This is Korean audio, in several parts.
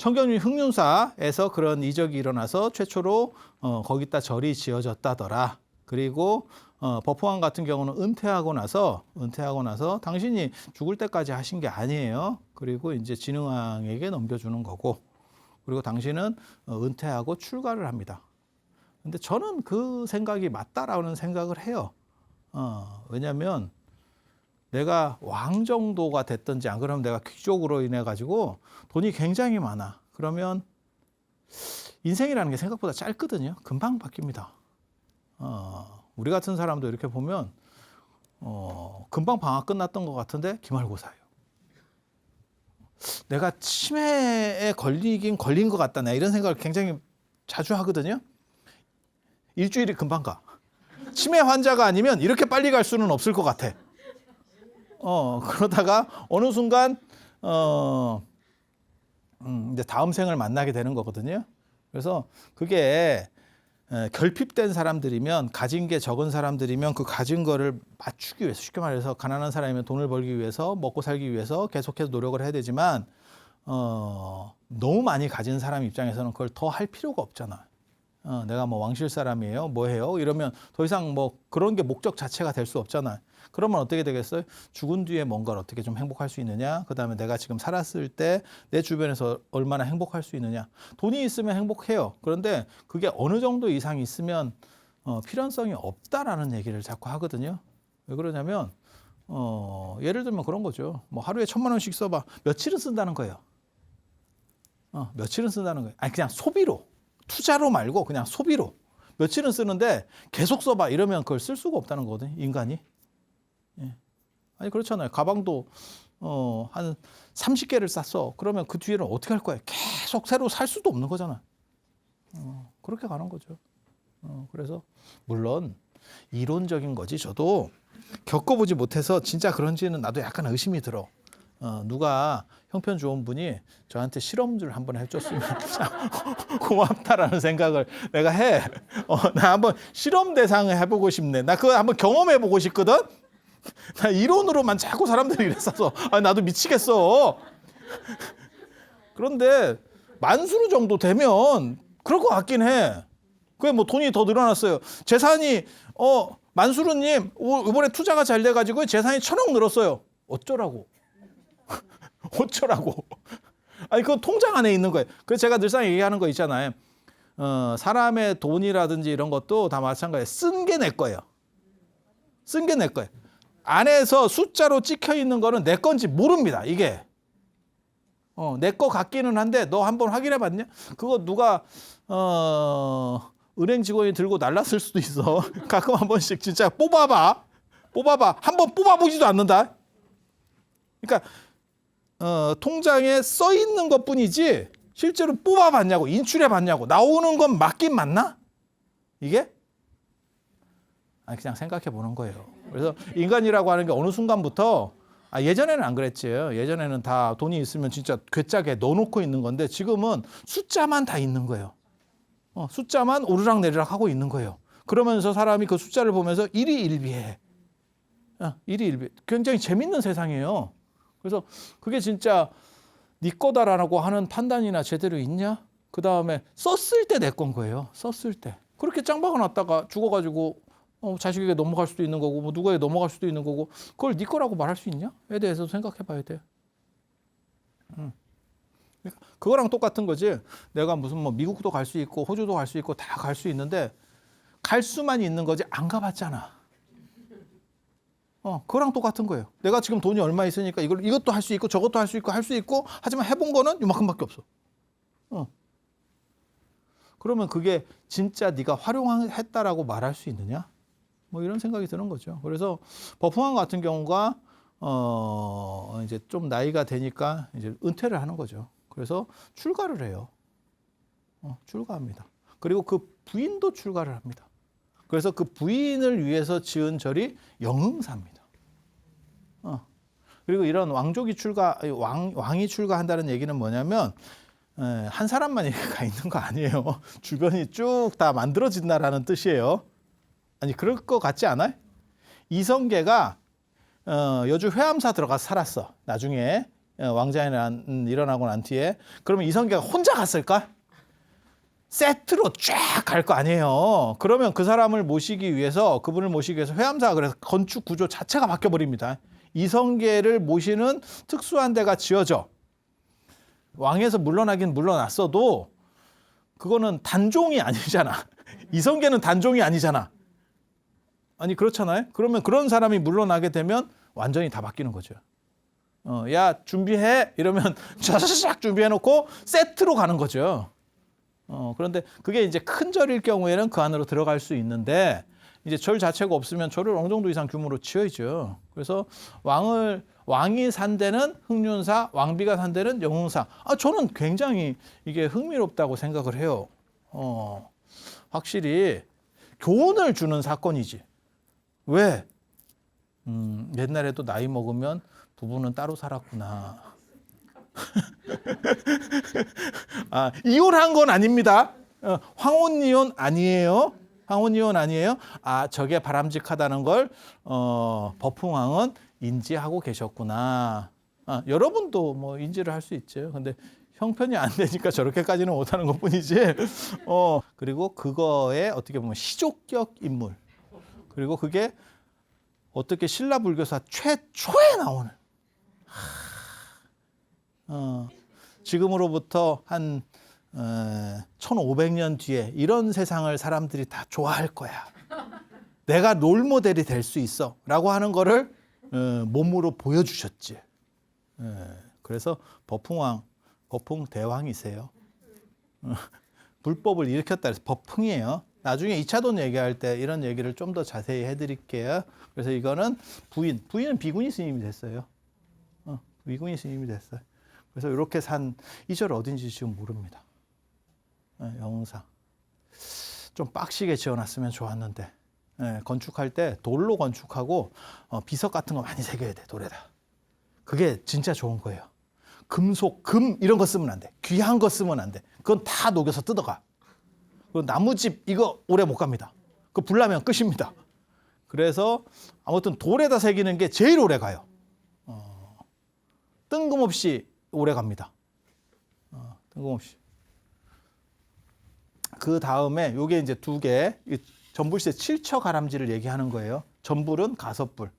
청경리 흑륜사에서 그런 이적이 일어나서 최초로 어, 거기다 절이 지어졌다더라. 그리고 어, 버프왕 같은 경우는 은퇴하고 나서 은퇴하고 나서 당신이 죽을 때까지 하신 게 아니에요. 그리고 이제 진흥왕에게 넘겨주는 거고 그리고 당신은 어, 은퇴하고 출가를 합니다. 근데 저는 그 생각이 맞다라는 생각을 해요. 어, 왜냐하면 내가 왕 정도가 됐든지 안 그러면 내가 귀족으로 인해 가지고 돈이 굉장히 많아. 그러면 인생이라는 게 생각보다 짧거든요. 금방 바뀝니다. 어, 우리 같은 사람도 이렇게 보면 어, 금방 방학 끝났던 것 같은데 기말고사예요. 내가 치매에 걸리긴 걸린 것 같다. 나 이런 생각을 굉장히 자주 하거든요. 일주일이 금방 가. 치매 환자가 아니면 이렇게 빨리 갈 수는 없을 것 같아. 어, 그러다가 어느 순간, 어, 음, 이제 다음 생을 만나게 되는 거거든요. 그래서 그게 에, 결핍된 사람들이면 가진 게 적은 사람들이면 그 가진 거를 맞추기 위해서 쉽게 말해서 가난한 사람이면 돈을 벌기 위해서 먹고 살기 위해서 계속해서 노력을 해야 되지만 어, 너무 많이 가진 사람 입장에서는 그걸 더 할 필요가 없잖아. 어, 내가 뭐 왕실 사람이에요, 뭐 해요? 이러면 더 이상 뭐 그런 게 목적 자체가 될 수 없잖아. 그러면 어떻게 되겠어요? 죽은 뒤에 뭔가를 어떻게 좀 행복할 수 있느냐? 그 다음에 내가 지금 살았을 때 내 주변에서 얼마나 행복할 수 있느냐? 돈이 있으면 행복해요. 그런데 그게 어느 정도 이상 있으면 어, 필연성이 없다라는 얘기를 자꾸 하거든요. 왜 그러냐면 어, 예를 들면 그런 거죠. 뭐 하루에 천만 원씩 써봐. 며칠은 쓴다는 거예요. 어, 며칠은 쓴다는 거예요. 아니 그냥 소비로 투자로 말고 그냥 소비로 며칠은 쓰는데 계속 써봐 이러면 그걸 쓸 수가 없다는 거거든요. 인간이. 예. 아니 그렇잖아요. 가방도 어, 한 30개를 쌌어. 그러면 그 뒤에는 어떻게 할 거야? 계속 새로 살 수도 없는 거잖아. 어, 그렇게 가는 거죠. 어, 그래서 물론 이론적인 거지 저도 겪어보지 못해서 진짜 그런지는 나도 약간 의심이 들어. 어, 누가 형편 좋은 분이 저한테 실험을 한번 해줬으면 참 고맙다라는 생각을 내가 해. 어, 나 한번 실험 대상을 해보고 싶네. 나 그거 한번 경험해보고 싶거든. 나 이론으로만 자꾸 사람들이 이랬어서 아, 나도 미치겠어. 그런데 만수르 정도 되면 그럴 것 같긴 해. 그게 뭐 돈이 더 늘어났어요. 재산이 어 만수르님 오- 이번에 투자가 잘 돼가지고 재산이 천억 늘었어요. 어쩌라고? 어쩌라고? 아니 그 통장 안에 있는 거예요. 그래서 제가 늘상 얘기하는 거 있잖아요. 어, 사람의 돈이라든지 이런 것도 다 마찬가지예요. 쓴 게 내 거예요. 쓴 게 내 거예요. 안에서 숫자로 찍혀 있는 거는 내 건지 모릅니다. 이게. 어, 내 거 같기는 한데 너 한번 확인해 봤냐? 그거 누가 어, 은행 직원이 들고 날랐을 수도 있어. 가끔 한 번씩 진짜 뽑아봐. 뽑아봐. 한 번 뽑아보지도 않는다. 그러니까 어, 통장에 써 있는 것 뿐이지 실제로 뽑아봤냐고 인출해 봤냐고 나오는 건 맞긴 맞나? 이게? 아니 그냥 생각해 보는 거예요. 그래서 인간이라고 하는 게 어느 순간부터 아, 예전에는 안 그랬지요. 예전에는 다 돈이 있으면 진짜 괴짝에 넣어놓고 있는 건데 지금은 숫자만 다 있는 거예요. 어, 숫자만 오르락 내리락 하고 있는 거예요. 그러면서 사람이 그 숫자를 보면서 일희일비해. 어, 일희일비. 굉장히 재밌는 세상이에요. 그래서 그게 진짜 네 거다라고 하는 판단이나 제대로 있냐? 그 다음에 썼을 때 내 건 거예요. 썼을 때. 그렇게 짱박아 놨다가 죽어가지고 어, 자식에게 넘어갈 수도 있는 거고 뭐 누구에게 넘어갈 수도 있는 거고 그걸 네 거라고 말할 수 있냐?에 대해서 생각해 봐야 돼. 음. 그거랑 똑같은 거지. 내가 무슨 뭐 미국도 갈 수 있고 호주도 갈 수 있고 다 갈 수 있는데 갈 수만 있는 거지 안 가봤잖아. 어, 그거랑 똑같은 거예요. 내가 지금 돈이 얼마 있으니까 이걸 이것도 할 수 있고 저것도 할 수 있고 할 수 있고 하지만 해본 거는 이만큼밖에 없어. 어. 그러면 그게 진짜 네가 활용했다라고 말할 수 있느냐? 뭐 이런 생각이 드는 거죠. 그래서 버풍왕 같은 경우가 어 이제 좀 나이가 되니까 이제 은퇴를 하는 거죠. 그래서 출가를 해요. 어, 출가합니다. 그리고 그 부인도 출가를 합니다. 그래서 그 부인을 위해서 지은 절이 영흥사입니다. 어. 그리고 이런 왕족이 출가, 왕, 왕이 출가한다는 얘기는 뭐냐면, 에, 한 사람만 가 있는 거 아니에요. 주변이 쭉 다 만들어진다라는 뜻이에요. 아니, 그럴 것 같지 않아요? 이성계가 어, 여주 회암사 들어가서 살았어. 나중에 어, 왕자에 난- 일어나고 난 뒤에 그러면 이성계가 혼자 갔을까? 세트로 쫙 갈 거 아니에요. 그러면 그 사람을 모시기 위해서 그분을 모시기 위해서 회암사가 그래서 건축 구조 자체가 바뀌어 버립니다. 이성계를 모시는 특수한 데가 지어져. 왕에서 물러나긴 물러났어도 그거는 단종이 아니잖아. 이성계는 단종이 아니잖아. 아니 그렇잖아요. 그러면 그런 사람이 물러나게 되면 완전히 다 바뀌는 거죠. 어, 야 준비해 이러면 쫙 준비해 놓고 세트로 가는 거죠. 어, 그런데 그게 이제 큰 절일 경우에는 그 안으로 들어갈 수 있는데 이제 절 자체가 없으면 절을 어느 정도 이상 규모로 지어야죠. 그래서 왕을 왕이 산 데는 흥륜사, 왕비가 산 데는 영흥사. 아 저는 굉장히 이게 흥미롭다고 생각을 해요. 어, 확실히 교훈을 주는 사건이지. 왜? 음, 옛날에도 나이 먹으면 부부는 따로 살았구나. 아, 이혼한 건 아닙니다. 어, 황혼 이혼 아니에요. 황혼 이혼 아니에요. 아, 저게 바람직하다는 걸 어, 버풍왕은 인지하고 계셨구나. 아, 여러분도 뭐 인지를 할 수 있죠. 근데 형편이 안 되니까 저렇게까지는 못하는 것 뿐이지. 어, 그리고 그거에 어떻게 보면 시족격 인물. 그리고 그게 어떻게 신라 불교사 최초에 나오는 어, 지금으로부터 한 어, 1500년 뒤에 이런 세상을 사람들이 다 좋아할 거야. 내가 롤 모델이 될 수 있어. 라고 하는 거를 어, 몸으로 보여주셨지. 예, 그래서 버풍왕, 버풍 대왕이세요. 어, 불법을 일으켰다 해서 버풍이에요. 나중에 2차돈 얘기할 때 이런 얘기를 좀 더 자세히 해드릴게요. 그래서 이거는 부인, 부인은 비구니 스님이 됐어요. 어, 비구니 스님이 됐어요. 그래서 이렇게 산 이 절 어딘지 지금 모릅니다. 예, 영흥사. 좀 빡시게 지어놨으면 좋았는데 예, 건축할 때 돌로 건축하고 어, 비석 같은 거 많이 새겨야 돼 돌에다. 그게 진짜 좋은 거예요. 금속, 금 이런 거 쓰면 안 돼. 귀한 거 쓰면 안 돼. 그건 다 녹여서 뜯어가. 그 나무집 이거 오래 못 갑니다. 그 불나면 끝입니다. 그래서 아무튼 돌에다 새기는 게 제일 오래 가요. 어, 뜬금없이 오래 갑니다. 어, 뜬금없이. 그 다음에 요게 이제 두 개, 이 전불세 칠처 가람지를 얘기하는 거예요. 전불은 가섭불.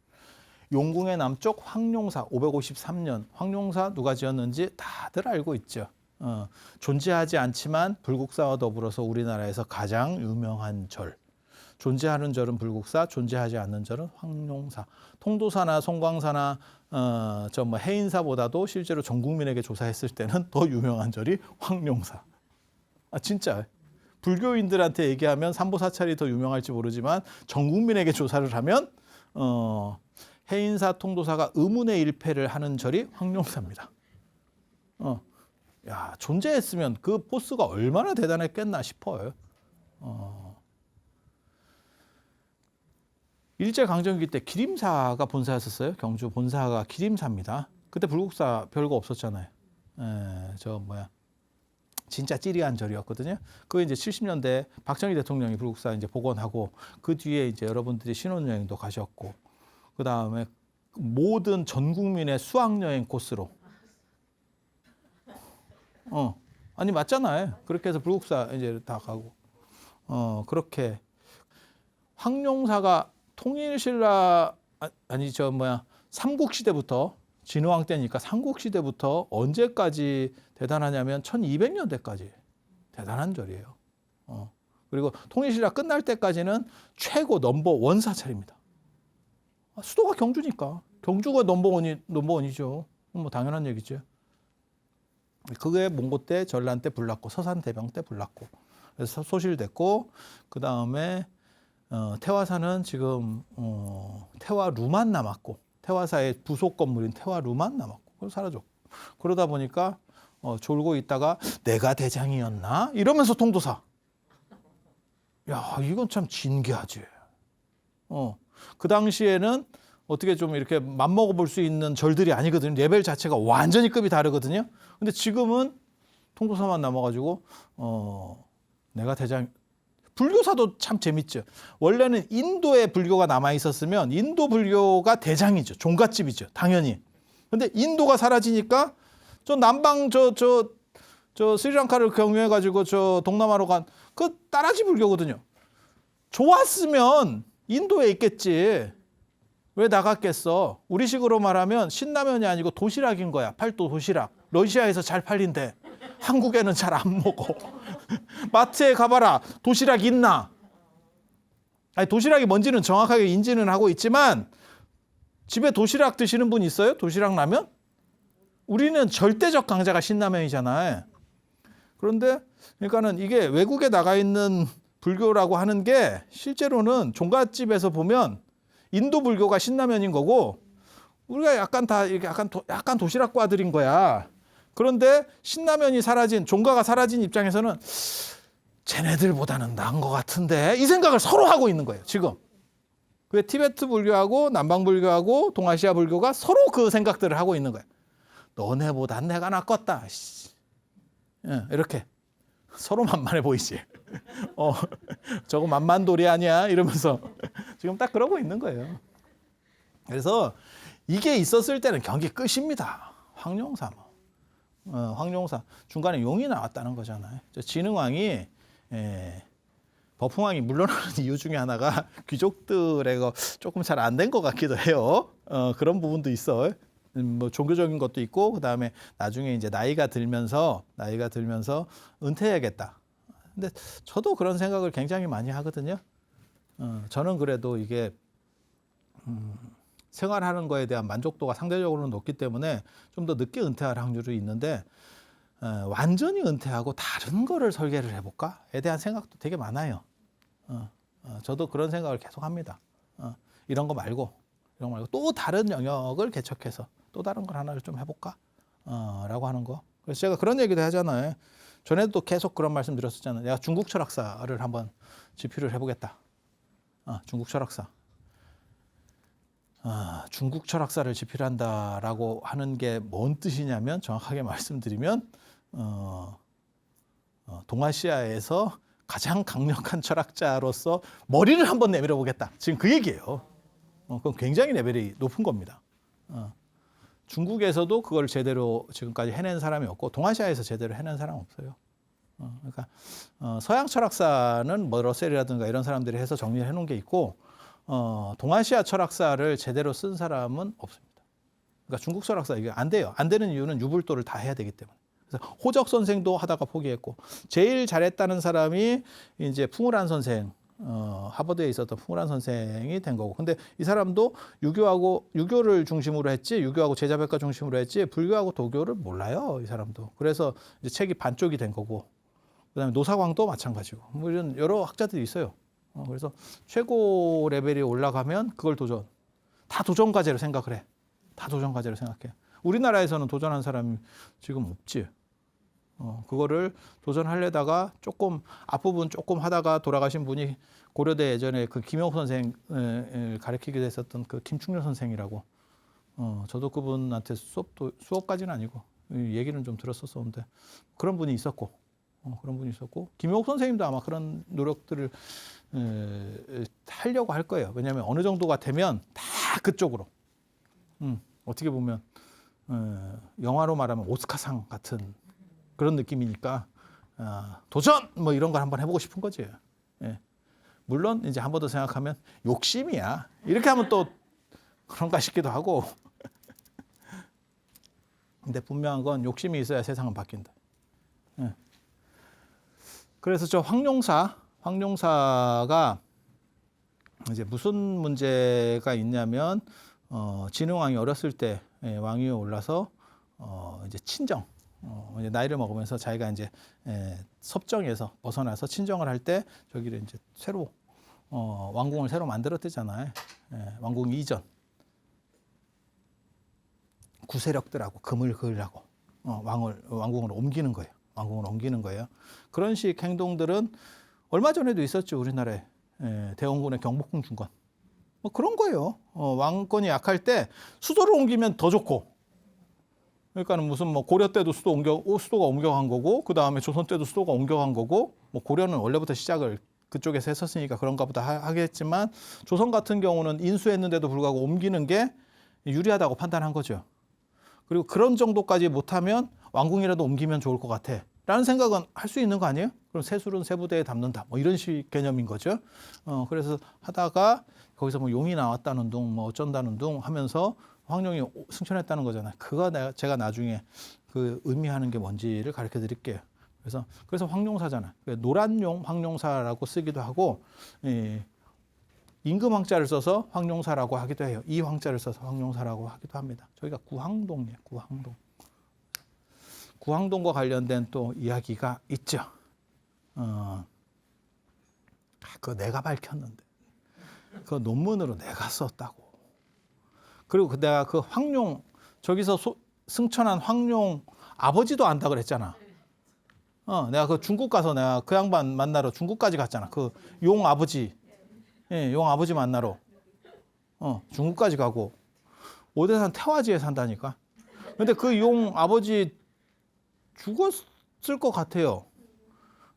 용궁의 남쪽 황룡사 553년 황룡사 누가 지었는지 다들 알고 있죠. 어, 존재하지 않지만 불국사와 더불어서 우리나라에서 가장 유명한 절. 존재하는 절은 불국사, 존재하지 않는 절은 황룡사. 통도사나 송광사나 어, 저 뭐 해인사보다도 실제로 전 국민에게 조사했을 때는 더 유명한 절이 황룡사. 아 진짜 불교인들한테 얘기하면 삼보사찰이 더 유명할지 모르지만 전 국민에게 조사를 하면 어, 해인사 통도사가 의문의 일패를 하는 절이 황룡사입니다. 어, 야 존재했으면 그 보스가 얼마나 대단했겠나 싶어요. 어. 일제 강점기 때 기림사가 본사였었어요. 경주 본사가 기림사입니다. 그때 불국사 별거 없었잖아요. 에, 저 뭐야 진짜 찌리한 절이었거든요. 그 이제 70년대 박정희 대통령이 불국사 이제 복원하고 그 뒤에 이제 여러분들이 신혼여행도 가셨고 그 다음에 모든 전 국민의 수학여행 코스로 어 아니 맞잖아요. 그렇게 해서 불국사 이제 다 가고 어 그렇게 황룡사가 통일신라 아, 아니 저 뭐야 삼국 시대부터 진흥왕 때니까 삼국 시대부터 언제까지 대단하냐면 1200년대까지 대단한 절이에요. 어. 그리고 통일신라 끝날 때까지는 최고 넘버 원 사찰입니다. 아, 수도가 경주니까 경주가 넘버 원이 넘버 원이죠. 뭐 당연한 얘기죠. 그게 몽고 때 전란 때 불났고 서산 대병 때 불났고 그래서 소실됐고 그 다음에 어, 태화사는 지금 어, 태화루만 남았고 태화사의 부속 건물인 태화루만 남았고 그걸 사라졌고. 그러다 보니까 어, 졸고 있다가 내가 대장이었나? 이러면서 통도사. 야 이건 참 진기하지. 어, 그 당시에는 어떻게 좀 이렇게 맘먹어 볼 수 있는 절들이 아니거든요. 레벨 자체가 완전히 급이 다르거든요. 근데 지금은 통도사만 남아가지고 어, 내가 대장 불교사도 참 재밌죠. 원래는 인도에 불교가 남아 있었으면 인도 불교가 대장이죠. 종갓집이죠. 당연히. 근데 인도가 사라지니까 저 남방 저 저 저 스리랑카를 경유해 가지고 저 동남아로 간 그 따라지 불교거든요. 좋았으면 인도에 있겠지. 왜 나갔겠어? 우리식으로 말하면 신라면이 아니고 도시락인 거야. 팔도 도시락. 러시아에서 잘 팔린대. 한국에는 잘 안 먹어. 마트에 가봐라. 도시락 있나? 아니 도시락이 뭔지는 정확하게 인지는 하고 있지만 집에 도시락 드시는 분 있어요? 도시락 라면? 우리는 절대적 강자가 신라면이잖아요. 그런데 그러니까는 이게 외국에 나가 있는 불교라고 하는 게 실제로는 종갓집에서 보면 인도 불교가 신라면인 거고 우리가 약간 다 이렇게 약간 도, 약간 도시락과들인 거야. 그런데 신라면이 사라진 종가가 사라진 입장에서는 쟤네들보다는 나은 것 같은데 이 생각을 서로 하고 있는 거예요 지금. 그 티베트 불교하고 남방 불교하고 동아시아 불교가 서로 그 생각들을 하고 있는 거예요. 너네보단 내가 낫겠다. 씨. 예, 이렇게 서로 만만해 보이지. 어, 저거 만만돌이 아니야? 이러면서 지금 딱 그러고 있는 거예요. 그래서 이게 있었을 때는 경기 끝입니다. 황룡사 뭐. 어, 황룡사 중간에 용이 나왔다는 거잖아요. 저 진흥왕이 예, 버풍왕이 물러나는 이유 중에 하나가 귀족들의 거 조금 잘 안 된 것 같기도 해요. 어, 그런 부분도 있어. 음, 뭐 종교적인 것도 있고 그다음에 나중에 이제 나이가 들면서 나이가 들면서 은퇴해야겠다. 근데 저도 그런 생각을 굉장히 많이 하거든요. 어, 저는 그래도 이게 음, 생활하는 거에 대한 만족도가 상대적으로 높기 때문에 좀 더 늦게 은퇴할 확률이 있는데 어, 완전히 은퇴하고 다른 거를 설계를 해볼까에 대한 생각도 되게 많아요. 어, 어, 저도 그런 생각을 계속 합니다. 어, 이런 거 말고 이런 거 말고 또 다른 영역을 개척해서 또 다른 걸 하나를 좀 해볼까? 어, 라고 하는 거. 그래서 제가 그런 얘기도 하잖아요. 전에도 계속 그런 말씀 드렸었잖아요. 내가 중국 철학사를 한번 집필을 해보겠다. 어, 중국 철학사. 아, 중국 철학사를 집필한다라고 하는 게 뭔 뜻이냐면 정확하게 말씀드리면 어, 어, 동아시아에서 가장 강력한 철학자로서 머리를 한번 내밀어 보겠다. 지금 그 얘기예요. 어, 그럼 굉장히 레벨이 높은 겁니다. 어, 중국에서도 그걸 제대로 지금까지 해낸 사람이 없고 동아시아에서 제대로 해낸 사람 없어요. 어, 그러니까 어, 서양 철학사는 뭐 러셀이라든가 이런 사람들이 해서 정리를 해놓은 게 있고 어, 동아시아 철학사를 제대로 쓴 사람은 없습니다. 그러니까 중국 철학사 이게 안 돼요. 안 되는 이유는 유불도를 다 해야 되기 때문에. 그래서 호적 선생도 하다가 포기했고 제일 잘했다는 사람이 이제 풍우란 선생. 어, 하버드에 있었던 풍우란 선생이 된 거고. 근데 이 사람도 유교하고 유교를 중심으로 했지, 유교하고 제자백과 중심으로 했지, 불교하고 도교를 몰라요. 이 사람도. 그래서 이제 책이 반쪽이 된 거고. 그다음에 노사광도 마찬가지고. 뭐 이런 여러 학자들이 있어요. 어, 그래서 최고 레벨이 올라가면 그걸 도전. 다 도전 과제로 생각을 해. 다 도전 과제로 생각해. 우리나라에서는 도전한 사람이 지금 없지. 어, 그거를 도전하려다가 조금 앞부분 조금 하다가 돌아가신 분이 고려대 예전에 그 김영호 선생을 가르치기도 했었던 그 김충렬 선생이라고. 어, 저도 그분한테 수업도 수업까지는 아니고 이 얘기는 좀 들었었었는데 그런 분이 있었고 어, 그런 분이 있었고 김용옥 선생님도 아마 그런 노력들을 하려고 할 거예요. 왜냐하면 어느 정도가 되면 다 그쪽으로. 음, 어떻게 보면 에, 영화로 말하면 오스카상 같은 그런 느낌이니까 아, 도전 뭐 이런 걸 한번 해보고 싶은 거지. 예. 물론 이제 한 번 더 생각하면 욕심이야. 이렇게 하면 또 그런가 싶기도 하고. 근데 분명한 건 욕심이 있어야 세상은 바뀐다. 예. 그래서 저 황룡사, 황룡사가 이제 무슨 문제가 있냐면 어, 진흥왕이 어렸을 때 예, 왕위에 올라서 어, 이제 친정, 어, 이제 나이를 먹으면서 자기가 이제 예, 섭정에서 벗어나서 친정을 할 때 저기를 이제 새로 어, 왕궁을 새로 만들었대잖아요. 예, 왕궁 이전 구세력들하고 금을 그으려고 어, 왕을 왕궁을 옮기는 거예요. 왕궁을 옮기는 거예요. 그런 식 행동들은 얼마 전에도 있었죠 우리나라에 예, 대원군의 경복궁 중건 뭐 그런 거예요. 어, 왕권이 약할 때 수도를 옮기면 더 좋고. 그러니까는 무슨 뭐 고려 때도 수도 옮겨 오, 수도가 옮겨간 거고 그 다음에 조선 때도 수도가 옮겨간 거고 뭐 고려는 원래부터 시작을 그쪽에서 했었으니까 그런가 보다 하- 하겠지만 조선 같은 경우는 인수했는데도 불구하고 옮기는 게 유리하다고 판단한 거죠. 그리고 그런 정도까지 못하면 왕궁이라도 옮기면 좋을 것 같아. 라는 생각은 할 수 있는 거 아니에요? 그럼 세술은 세부대에 담는다. 뭐 이런 식 개념인 거죠. 어, 그래서 하다가 거기서 뭐 용이 나왔다는 둥, 뭐 어쩐다는 둥 하면서 황룡이 승천했다는 거잖아요. 그거 내가 제가 나중에 그 의미하는 게 뭔지를 가르쳐 드릴게요. 그래서 그래서 황룡사잖아. 노란용 황룡사라고 쓰기도 하고 예, 임금 황자를 써서 황룡사라고 하기도 해요. 이 황자를 써서 황룡사라고 하기도 합니다. 저희가 구항동이에요. 구항동. 구항동과 관련된 또 이야기가 있죠. 어, 아, 그거 내가 밝혔는데. 그 논문으로 내가 썼다고. 그리고 그 내가 그 황룡 저기서 소, 승천한 황룡 아버지도 안다 그랬잖아. 어, 내가 그 중국 가서 내가 그 양반 만나러 중국까지 갔잖아. 그 용 아버지, 예, 용 아버지 만나러. 어, 중국까지 가고 오대산 태화지에 산다니까. 근데 그 용 아버지 죽었을 것 같아요.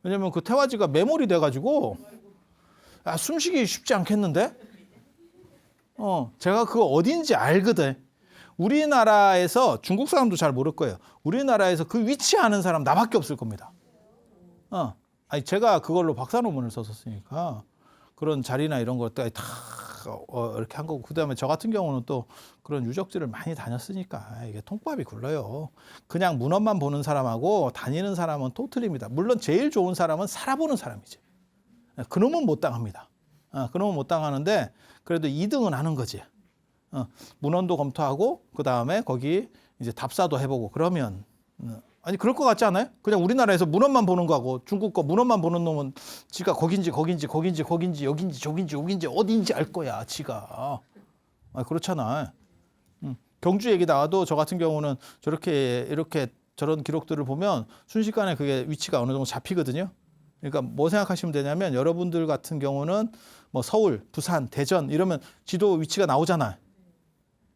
왜냐면 그 태화지가 메모리 돼가지고 아, 숨쉬기 쉽지 않겠는데? 어, 제가 그거 어딘지 알거든. 우리나라에서 중국 사람도 잘 모를 거예요. 우리나라에서 그 위치 아는 사람 나밖에 없을 겁니다. 어, 아니 제가 그걸로 박사 논문을 썼었으니까 그런 자리나 이런 것들 다 어, 이렇게 한 거고 그다음에 저 같은 경우는 또 그런 유적지를 많이 다녔으니까 이게 통밥이 굴러요. 그냥 문헌만 보는 사람하고 다니는 사람은 또 틀립니다. 물론 제일 좋은 사람은 살아보는 사람이지. 그놈은 못 당합니다. 어, 그놈은 못 당하는데 그래도 2등은 하는 거지. 어, 문헌도 검토하고 그 다음에 거기 이제 답사도 해보고 그러면 어, 아니 그럴 것 같지 않아요? 그냥 우리나라에서 문헌만 보는 거하고 중국 거 문헌만 보는 놈은 지가 거긴지 거긴지 거긴지 거긴지 여긴지 저긴지 여긴지 어딘지 알 거야 지가. 아, 그렇잖아. 음, 경주 얘기 나와도 저 같은 경우는 저렇게 이렇게 저런 기록들을 보면 순식간에 그게 위치가 어느 정도 잡히거든요. 그러니까 뭐 생각하시면 되냐면 여러분들 같은 경우는 뭐 서울, 부산, 대전 이러면 지도 위치가 나오잖아요.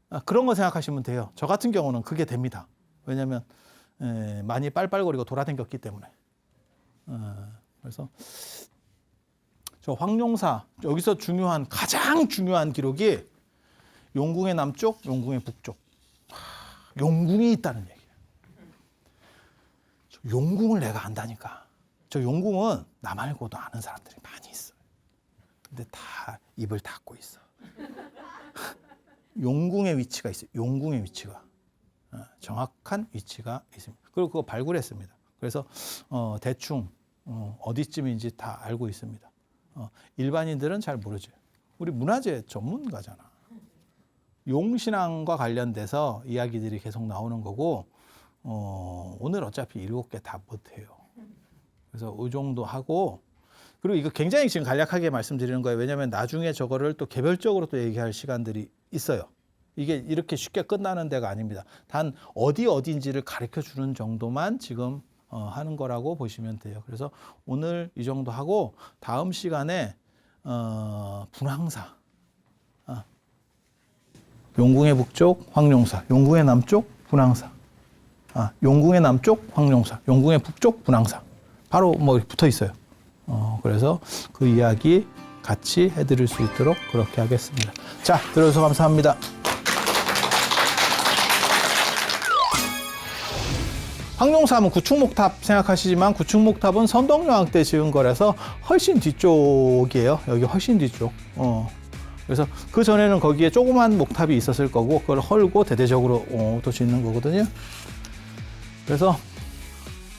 아, 그런 거 생각하시면 돼요. 저 같은 경우는 그게 됩니다. 왜냐하면 에, 많이 빨빨거리고 돌아다녔기 때문에. 어, 그래서 저 황룡사 여기서 중요한 가장 중요한 기록이 용궁의 남쪽, 용궁의 북쪽. 하, 용궁이 있다는 얘기예요. 저 용궁을 내가 안다니까. 저 용궁은 나 말고도 아는 사람들이 많이 있어요. 근데 다 입을 닫고 있어. 용궁의 위치가 있어요. 용궁의 위치가. 어, 정확한 위치가 있습니다. 그리고 그거 발굴했습니다. 그래서 어, 대충 어, 어디쯤인지 다 알고 있습니다. 어, 일반인들은 잘 모르죠. 우리 문화재 전문가잖아. 용신앙과 관련돼서 이야기들이 계속 나오는 거고 어, 오늘 어차피 일곱 개 다 못해요. 그래서 이 정도 하고 그리고 이거 굉장히 지금 간략하게 말씀드리는 거예요. 왜냐하면 나중에 저거를 또 개별적으로 또 얘기할 시간들이 있어요. 이게 이렇게 쉽게 끝나는 데가 아닙니다. 단 어디 어딘지를 가르쳐 주는 정도만 지금 어, 하는 거라고 보시면 돼요. 그래서 오늘 이 정도 하고 다음 시간에 어, 분황사, 어, 용궁의 북쪽 황룡사, 용궁의 남쪽 분황사, 아, 용궁의 남쪽 황룡사, 용궁의 북쪽 분황사, 바로 뭐 붙어 있어요. 어, 그래서 그 이야기 같이 해드릴 수 있도록 그렇게 하겠습니다. 자, 들어주셔서 감사합니다. 황룡사하면 구축목탑 생각하시지만 구축목탑은 선덕여왕 때 지은 거라서 훨씬 뒤쪽이에요. 여기 훨씬 뒤쪽. 어. 그래서 그 전에는 거기에 조그만 목탑이 있었을 거고 그걸 헐고 대대적으로 어, 또 짓는 거거든요. 그래서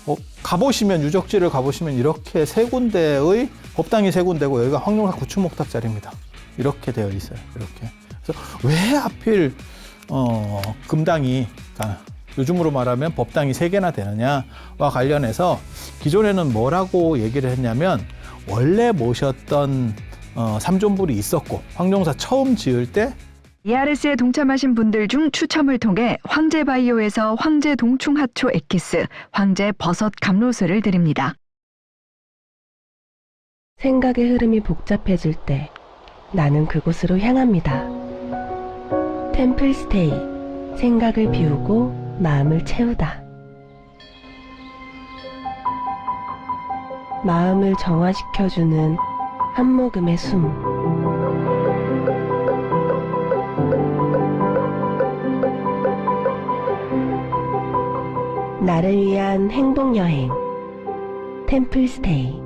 어, 가보시면 유적지를 가보시면 이렇게 세 군데의 법당이 세 군데고 여기가 황룡사 구축목탑 자리입니다. 이렇게 되어 있어요. 이렇게. 그래서 왜 하필 어, 금당이 그러니까 요즘으로 말하면 법당이 세 개나 되느냐와 관련해서 기존에는 뭐라고 얘기를 했냐면 원래 모셨던 어, 삼존불이 있었고 황룡사 처음 지을 때 ERS에 동참하신 분들 중 추첨을 통해 황제 바이오에서 황제 동충 하초 엑기스, 황제 버섯 감로스를 드립니다. 생각의 흐름이 복잡해질 때 나는 그곳으로 향합니다. 템플스테이. 생각을 비우고 마음을 채우다. 마음을 정화시켜주는 한 모금의 숨. 나를 위한 행복 여행 템플스테이